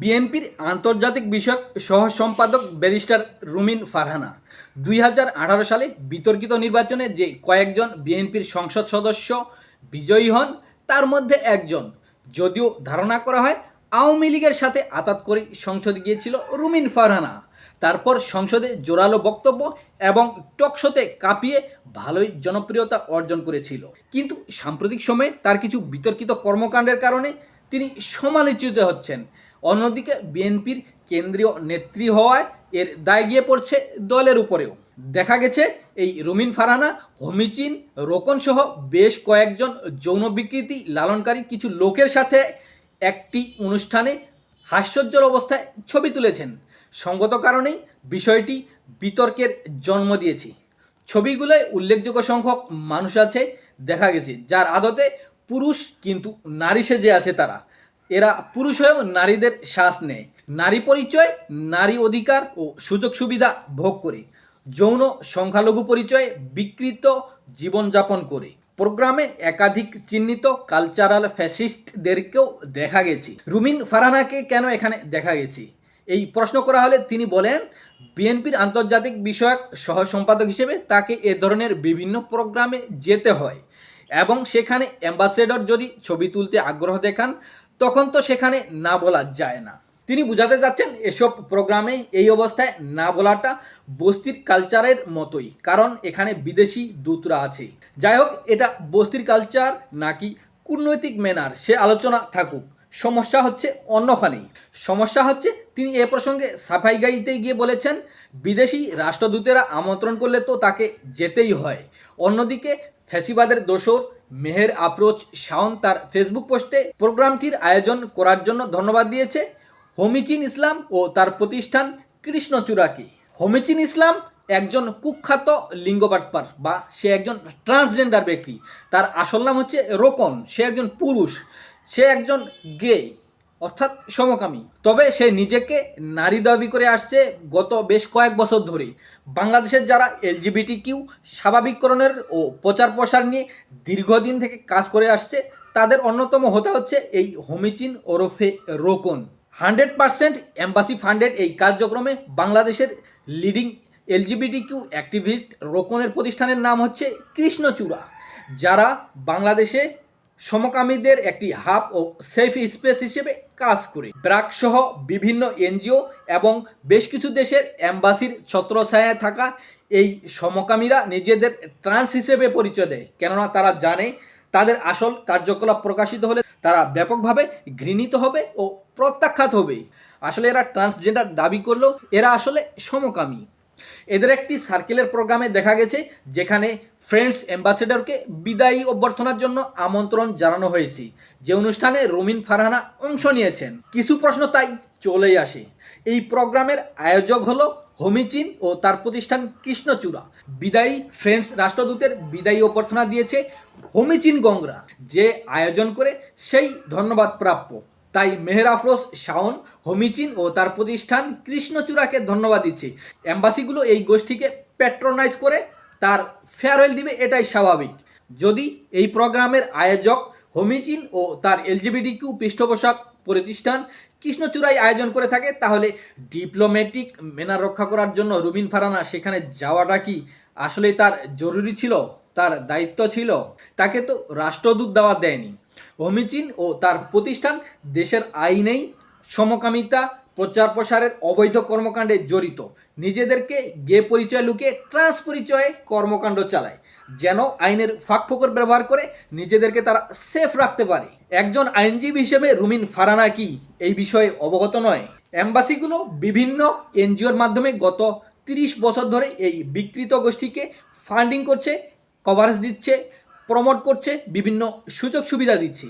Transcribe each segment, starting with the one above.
বিএনপির আন্তর্জাতিক বিষয়ক সহ সম্পাদক ব্যারিস্টার রুমিন ফারহানা। দুই হাজার আঠারো সালে বিতর্কিত নির্বাচনে যে কয়েকজন বিএনপির সংসদ সদস্য বিজয়ী হন, তার মধ্যে একজন। যদিও ধারণা করা হয়, আওয়ামী লীগের সাথে আতাত করে সংসদে গিয়েছিল রুমিন ফারহানা। তারপর সংসদে জোরালো বক্তব্য এবং টকশোতে কাঁপিয়ে ভালোই জনপ্রিয়তা অর্জন করেছিল। কিন্তু সাম্প্রতিক সময়ে তার কিছু বিতর্কিত কর্মকাণ্ডের কারণে তিনি সমালোচিত হচ্ছেন। অন্যদিকে বিএনপির কেন্দ্রীয় নেত্রী হওয়ায় এর দায় গিয়ে পড়ছে দলের উপরেও। দেখা গেছে এই রুমিন ফারানা হমিচিন রোকন সহ বেশ কয়েকজন যৌন বিকৃতি লালনকারী কিছু লোকের সাথে একটি অনুষ্ঠানে হাস্যোজ্জ্বল অবস্থায় ছবি তুলেছেন। সঙ্গত কারণেই বিষয়টি বিতর্কের জন্ম দিয়েছে। ছবিগুলোয় উল্লেখযোগ্য সংখ্যক মানুষ আছে, দেখা গেছে, যার আদতে পুরুষ কিন্তু নারী সেজে আছে তারা। এরা পুরুষ হয়েও নারীদের শ্বাস নেয়। নারী পরিচয়, নারী অধিকার ও সুযোগ সুবিধা ভোগ করে। যৌন সংখ্যালঘু পরিচয়ে বিকৃত জীবনযাপন করে। প্রোগ্রামে একাধিক চিহ্নিত কালচারাল ফ্যাসিস্টদেরকেও দেখা গেছে। রুমিন ফারানাকে কেন এখানে দেখা গেছে? এই প্রশ্ন করা হলে তিনি বলেন, বিএনপির আন্তর্জাতিক বিষয়ক সহ সম্পাদক হিসেবে তাকে এ ধরনের বিভিন্ন প্রোগ্রামে যেতে হয় এবং সেখানে অ্যাম্বাসেডর যদি ছবি তুলতে আগ্রহ দেখান তখন তো সেখানে না বলা যায় না। তিনি বুঝাতে চাচ্ছেন, এসব প্রোগ্রামে এই অবস্থায় না বলাটা বস্তির কালচারের মতোই, কারণ এখানে বিদেশি দূতরা আছে। যাই হোক, এটা বস্তির কালচার নাকি কূটনৈতিক ম্যানার, সে আলোচনা থাকুক। সমস্যা হচ্ছে অন্যখানেই। সমস্যা হচ্ছে, তিনি এ প্রসঙ্গে সাফাই গাইতে গিয়ে বলেছেন, বিদেশি রাষ্ট্রদূতেরা আমন্ত্রণ করলে তো তাকে যেতেই হয়। অন্যদিকে ফ্যাসিবাদের দোসর মেহের আপ্রোচ শাওন তার ফেসবুক পোস্টে প্রোগ্রামটির আয়োজন করার জন্য ধন্যবাদ দিয়েছে হোমিচিন ইসলাম ও তার প্রতিষ্ঠান কৃষ্ণ কৃষ্ণচূড়াকে। হোমিচিন ইসলাম একজন কুখ্যাত লিঙ্গপাটপার বা সে একজন ট্রান্সজেন্ডার ব্যক্তি। তার আসল নাম হচ্ছে রোকন, সে একজন পুরুষ, সে একজন গে। অর্থাৎ সমকামী। তবে সে নিজেকে নারী দাবি করে আসছে গত বেশ কয়েক বছর ধরে বাংলাদেশের যারা এলজিবিটি কিউ স্বাভাবিককরণের ও প্রচার প্রসার নিয়ে দীর্ঘদিন থেকে কাজ করে আসছে, তাদের অন্যতম হতে হচ্ছে এই হোমিচিন ওরফে Rokon. Hundred percent embassy funded এই কার্যক্রমে বাংলাদেশের লিডিং এলজিবিটি কিউ অ্যাক্টিভিস্ট রোকনের প্রতিষ্ঠানের নাম হচ্ছে কৃষ্ণচূড়া, যারা বাংলাদেশে সমকামীদের একটি হাব ও সেফ স্পেস হিসেবে কাজ করে। ব্রাক সহ বিভিন্ন এনজিও এবং বেশ কিছু দেশের অ্যাম্বাসির ছত্রছায়ায় থাকা এই সমকামীরা নিজেদের ট্রান্স হিসেবে পরিচয় দেয়। কেননা তারা জানে তাদের আসল কার্যকলাপ প্রকাশিত হলে তারা ব্যাপকভাবে ঘৃণিত হবে ও প্রত্যাখ্যাত হবে। আসলে এরা ট্রান্সজেন্ডার দাবি করলেও এরা আসলে সমকামী। এদের একটি সার্কেলের প্রোগ্রামে দেখা গেছে, যেখানে ফ্রেন্ডস অ্যাম্বাসেডরকে বিদায়ী অভ্যর্থনার জন্য আমন্ত্রণ জানানো হয়েছে। যে অনুষ্ঠানে রমিন ফারহানা অংশ নিয়েছেন। কিছু প্রশ্ন তাই চলেই আসে। এই প্রোগ্রামের আয়োজক হলো হোমিচিন ও তার প্রতিষ্ঠান কৃষ্ণচূড়া। বিদায়ী ফ্রেন্ডস রাষ্ট্রদূতের বিদায়ী অভ্যর্থনা দিয়েছে হোমিচিন গংরা যে আয়োজন করে সেই ধন্যবাদ প্রাপ্য। তাই মেহের আফরোজ শাওন, হমিচিন ও তার প্রতিষ্ঠান কৃষ্ণচূড়াকে ধন্যবাদ দিচ্ছে। অ্যাম্বাসিগুলো এই গোষ্ঠীকে প্যাট্রোনাইজ করে তার ফেয়ারওয়েল দিবে, এটাই স্বাভাবিক। যদি এই প্রোগ্রামের আয়োজক, হমিচিন ও তার এলজিবিটি কিউ পৃষ্ঠপোষক প্রতিষ্ঠান কৃষ্ণচূড়াই আয়োজন করে থাকে, তাহলে ডিপ্লোম্যাটিক মেনার রক্ষা করার জন্য রুবিন ফারানা সেখানে যাওয়াটা কি আসলে তার জরুরি ছিল, তার দায়িত্ব ছিল? তাকে তো রাষ্ট্রদূত দেওয়া দেয়নি। অমিচিন ও তার প্রতিষ্ঠান দেশের আইনেই সমকামিতা প্রচার প্রসারের অবৈধ কর্মকাণ্ডে জড়িত। নিজেদেরকে গে পরিচয় লুকিয়ে ট্রান্স পরিচয়ে কর্মকাণ্ড চালায়। যেন আইনের ফাঁকফোকর ব্যবহার করে নিজেদেরকে তারা সেফ রাখতে পারে। একজন আইনজীবী হিসেবে রুমিন ফারানা কি এই বিষয়ে অবগত নয়? অ্যাম্বাসিগুলো বিভিন্ন এনজিওর মাধ্যমে গত তিরিশ বছর ধরে এই বিকৃত গোষ্ঠীকে ফান্ডিং করছে, কভারেজ দিচ্ছে প্রমোট করছে, বিভিন্ন সুযোগ সুবিধা দিচ্ছে।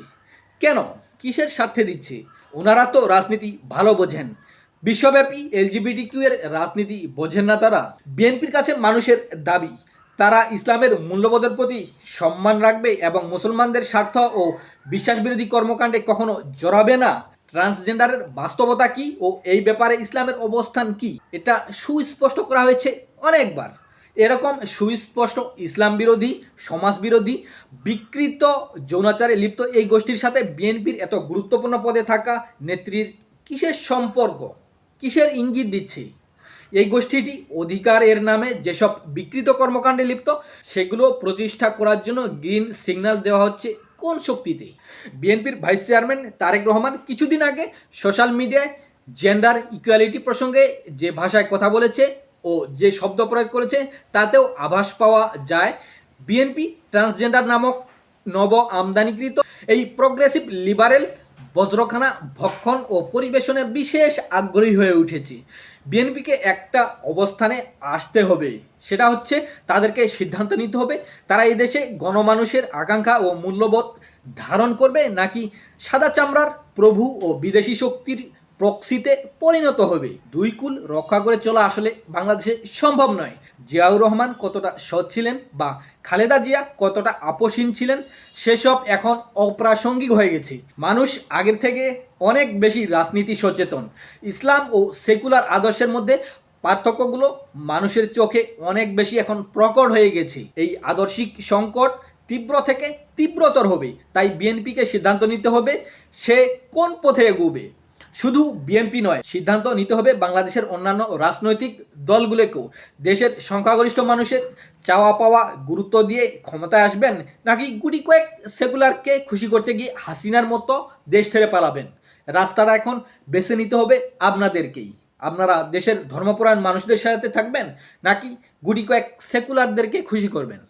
কেন? কিসের স্বার্থে দিচ্ছে? ওনারা তো রাজনীতি ভালো বোঝেন। বিশ্বব্যাপী এলজিবিটি কিউ এর রাজনীতি বোঝেন না তারা। বিএনপির কাছে মানুষের দাবি, তারা ইসলামের মূল্যবোধের প্রতি সম্মান রাখবে এবং মুসলমানদের স্বার্থ ও বিশ্বাস বিরোধী কর্মকাণ্ডে কখনো জড়াবে না। ট্রান্সজেন্ডারের বাস্তবতা কি ও এই ব্যাপারে ইসলামের অবস্থান কি? এটা সুস্পষ্ট করা হয়েছে অনেকবার। এরকম সুস্পষ্ট ইসলাম বিরোধী সমাজ বিরোধী বিকৃত যৌনাচারে লিপ্ত এই গোষ্ঠীর সাথে বিএনপির এত গুরুত্বপূর্ণ পদে থাকা নেত্রীর কিসের সম্পর্ক? কিসের ইঙ্গিত দিচ্ছে? এই গোষ্ঠীটি অধিকার এর নামে যেসব বিকৃত কর্মকাণ্ডে লিপ্ত, সেগুলো প্রতিষ্ঠা করার জন্য গ্রিন সিগন্যাল দেওয়া হচ্ছে কোন শক্তিতে? বিএনপির ভাইস চেয়ারম্যান তারেক রহমান কিছুদিন আগে সোশ্যাল মিডিয়ায় জেন্ডার ইকুয়ালিটি প্রসঙ্গে যে ভাষায় কথা বলেছে ও যে শব্দ প্রয়োগ করেছে, তাতেও আভাস পাওয়া যায়। বিএনপি ট্রান্সজেন্ডার নামক নব আমদানিকৃত এই প্রগ্রেসিভ লিবারেল বজ্রখানা ভক্ষণ ও পরিবেশনে বিশেষ আগ্রহী হয়ে উঠেছে। বিএনপিকে একটা অবস্থানে আসতে হবে, সেটা হচ্ছে তাদেরকে সিদ্ধান্ত নিতে হবে, তারা এই দেশে গণমানুষের আকাঙ্ক্ষা ও মূল্যবোধ ধারণ করবে নাকি সাদা চামড়ার প্রভু ও বিদেশি শক্তির প্রক্সিতে পরিণত হবে। দুই কুল রক্ষা করে চলা আসলে বাংলাদেশে সম্ভব নয়। জিয়াউর রহমান কতটা সৎ ছিলেন বা খালেদা জিয়া কতটা আপোষহীন ছিলেন, সেসব এখন অপ্রাসঙ্গিক হয়ে গেছে। মানুষ আগের থেকে অনেক বেশি রাজনীতি সচেতন। ইসলাম ও সেকুলার আদর্শের মধ্যে পার্থক্যগুলো মানুষের চোখে অনেক বেশি এখন প্রকট হয়ে গেছে। এই আদর্শিক সংকট তীব্র থেকে তীব্রতর হবে। তাই বিএনপিকে সিদ্ধান্ত নিতে হবে, সে কোন পথে এগোবে। শুধু বিএনপি নয়, সিদ্ধান্ত নিতে হবে বাংলাদেশের অন্যান্য রাজনৈতিক দলগুলোকেও। দেশের সংখ্যাগরিষ্ঠ মানুষের চাওয়া পাওয়া গুরুত্ব দিয়ে ক্ষমতায় আসবেন নাকি গুটি কয়েক সেকুলারকে খুশি করতে গিয়ে হাসিনার মতো দেশ ছেড়ে পালাবেন? রাস্তাটা এখন বেছে নিতে হবে আপনাদেরকেই। আপনারা দেশের ধর্মপরায়ণ মানুষদের সাথে থাকবেন নাকি গুটি কয়েক সেকুলারদেরকে খুশি করবেন?